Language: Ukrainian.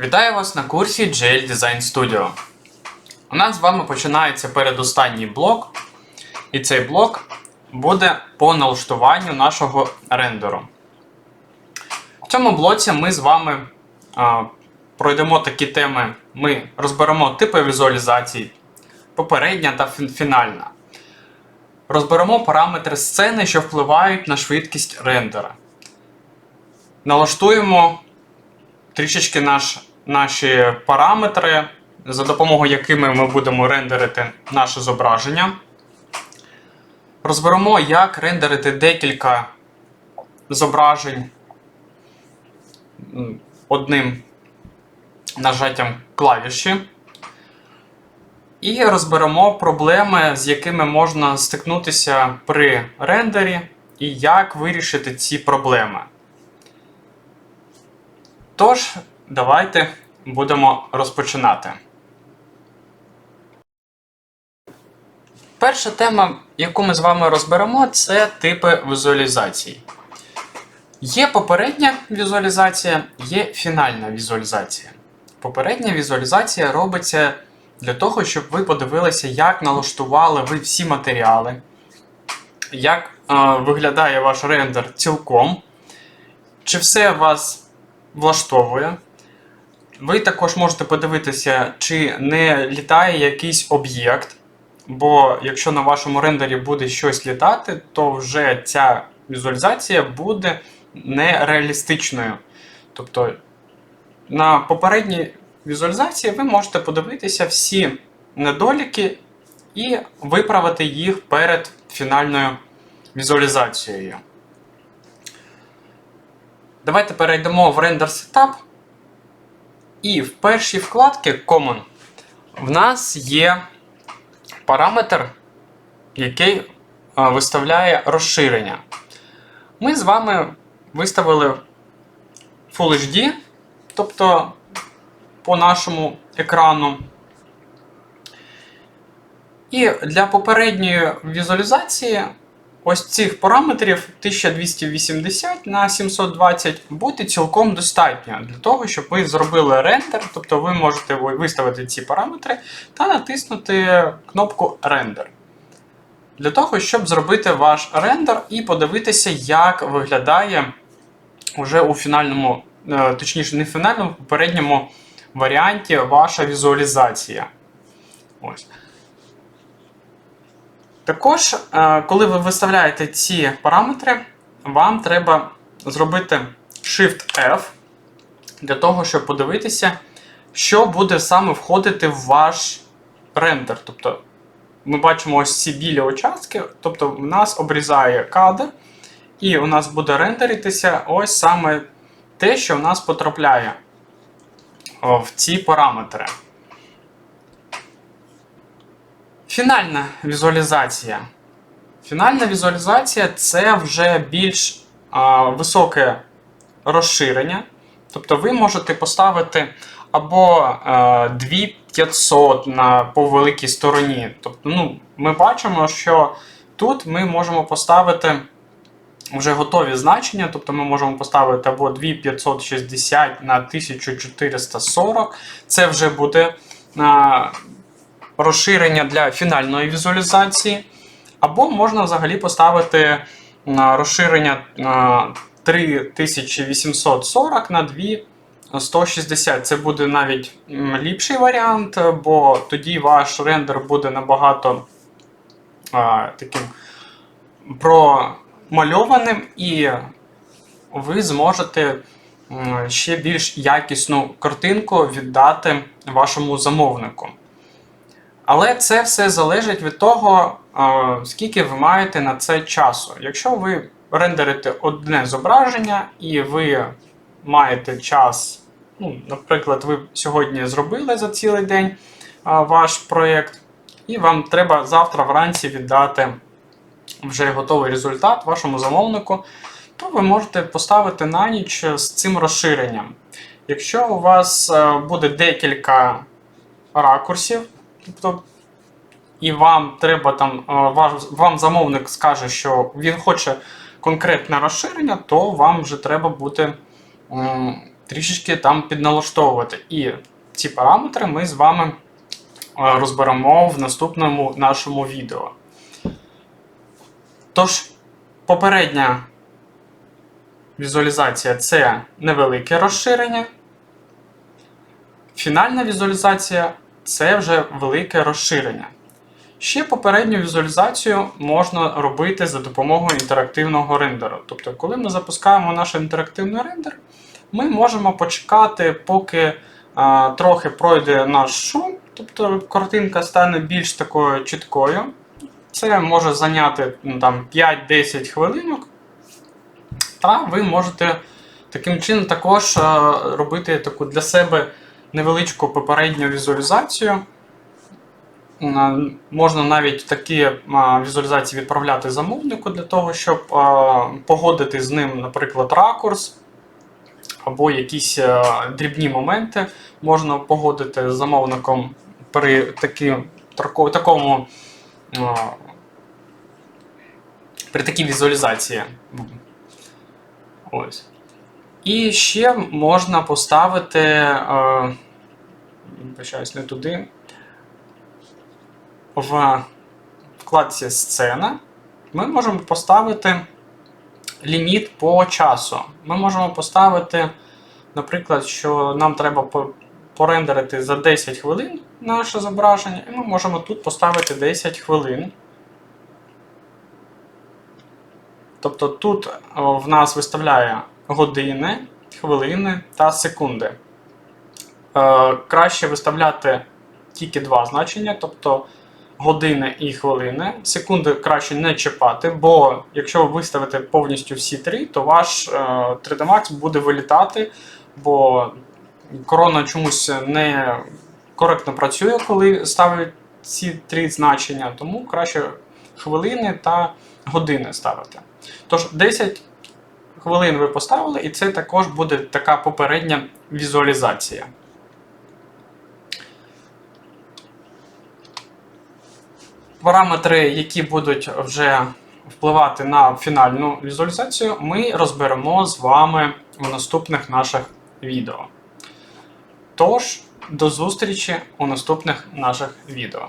Вітаю вас на курсі GL Design Studio. У нас з вами починається передостанній блок, і цей блок буде по налаштуванню нашого рендеру. В цьому блоці ми з вами а, пройдемо такі теми. Ми розберемо типи візуалізацій, попередня та фінальна. Розберемо параметри сцени, що впливають на швидкість рендера. Налаштуємо трішечки наш, наші параметри, за допомогою якими ми будемо рендерити наше зображення. Розберемо, як рендерити декілька зображень одним нажаттям клавіші. І розберемо проблеми, з якими можна стикнутися при рендері, і як вирішити ці проблеми. Тож, давайте будемо розпочинати. Перша тема, яку ми з вами розберемо, це типи візуалізацій. Є попередня візуалізація, є фінальна візуалізація. Попередня візуалізація робиться для того, щоб ви подивилися, як налаштували ви всі матеріали, як е, виглядає ваш рендер цілком, чи все у вас влаштовує. Ви також можете подивитися, чи не літає якийсь об'єкт. Бо якщо на вашому рендері буде щось літати, то вже ця візуалізація буде нереалістичною. Тобто на попередній візуалізації ви можете подивитися всі недоліки і виправити їх перед фінальною візуалізацією. Давайте перейдемо в Render Setup. І в першій вкладці Common в нас є параметр, який виставляє розширення. Ми з вами виставили Full HD, тобто по нашому екрану. І для попередньої візуалізації ось цих параметрів 1280 на 720 буде цілком достатньо для того, щоб ви зробили рендер, тобто ви можете виставити ці параметри та натиснути кнопку рендер. Для того, щоб зробити ваш рендер і подивитися, як виглядає вже у фінальному, е, точніше, не в фінальному, попередньому варіанті ваша візуалізація. Ось. Також, е, коли ви виставляєте ці параметри, вам треба зробити Shift-F для того, щоб подивитися, що буде саме входити в ваш рендер. Тобто, ми бачимо ось ці білі участки, тобто в нас обрізає кадр, і у нас буде рендеритися ось саме те, що в нас потрапляє в ці параметри. Фінальна візуалізація. Фінальна візуалізація це вже більш а, високе розширення. Тобто ви можете поставити або а, 2500 на по великій стороні. Тобто, ну, ми бачимо, що тут ми можемо поставити вже готові значення, тобто ми можемо поставити або 2560 на 1440. Це вже буде. А, розширення для фінальної візуалізації, або можна взагалі поставити розширення 3840 на 2160. Це буде навіть ліпший варіант, бо тоді ваш рендер буде набагато таким промальованим, і ви зможете ще більш якісну картинку віддати вашому замовнику. Але це все залежить від того, е, скільки ви маєте на це часу. Якщо ви рендерите одне зображення і ви маєте час, ну, наприклад, ви сьогодні зробили за цілий день е, ваш проєкт, і вам треба завтра вранці віддати вже готовий результат вашому замовнику, то ви можете поставити на ніч з цим розширенням. Якщо у вас е, буде декілька ракурсів, тобто і вам треба там, е, вам замовник скаже, що він хоче конкретне розширення, то вам вже треба м, трішечки там підналаштовувати. І ці параметри ми з вами е, розберемо в наступному нашому відео. Тож, попередня візуалізація це невелике розширення. Фінальна візуалізація це вже велике розширення. Ще попередню візуалізацію можна робити за допомогою інтерактивного рендеру. Тобто, коли ми запускаємо наш інтерактивний рендер, ми можемо почекати, поки а, трохи пройде наш шум, тобто картинка стане більш такою чіткою. Це може зайняти ну, там, 5-10 хвилинок. Та ви можете таким чином також робити таку для себе невеличку попередню візуалізацію. Можна навіть такі візуалізації відправляти замовнику для того, щоб погодити з ним, наприклад, ракурс або якісь дрібні моменти можна погодити з замовником при такі, такому при такій візуалізації. Ось. І ще можна поставити. Е, вибачаюсь, не туди. В вкладці сцена ми можемо поставити ліміт по часу. Ми можемо поставити, наприклад, що нам треба порендерити за 10 хвилин наше зображення, і ми можемо тут поставити 10 хвилин. Тобто тут в нас виставляє години, хвилини та секунди. Е, краще виставляти тільки два значення, тобто години і хвилини. Секунди краще не чіпати, бо якщо ви виставите повністю всі три, то ваш е, 3D Max буде вилітати, бо корона чомусь не коректно працює, коли ставить ці три значення, тому краще хвилини та години ставити. Тож 10 хвилин ви поставили, і це також буде така попередня візуалізація. Параметри, які будуть вже впливати на фінальну візуалізацію, ми розберемо з вами в наступних наших відео. Тож, до зустрічі у наступних наших відео.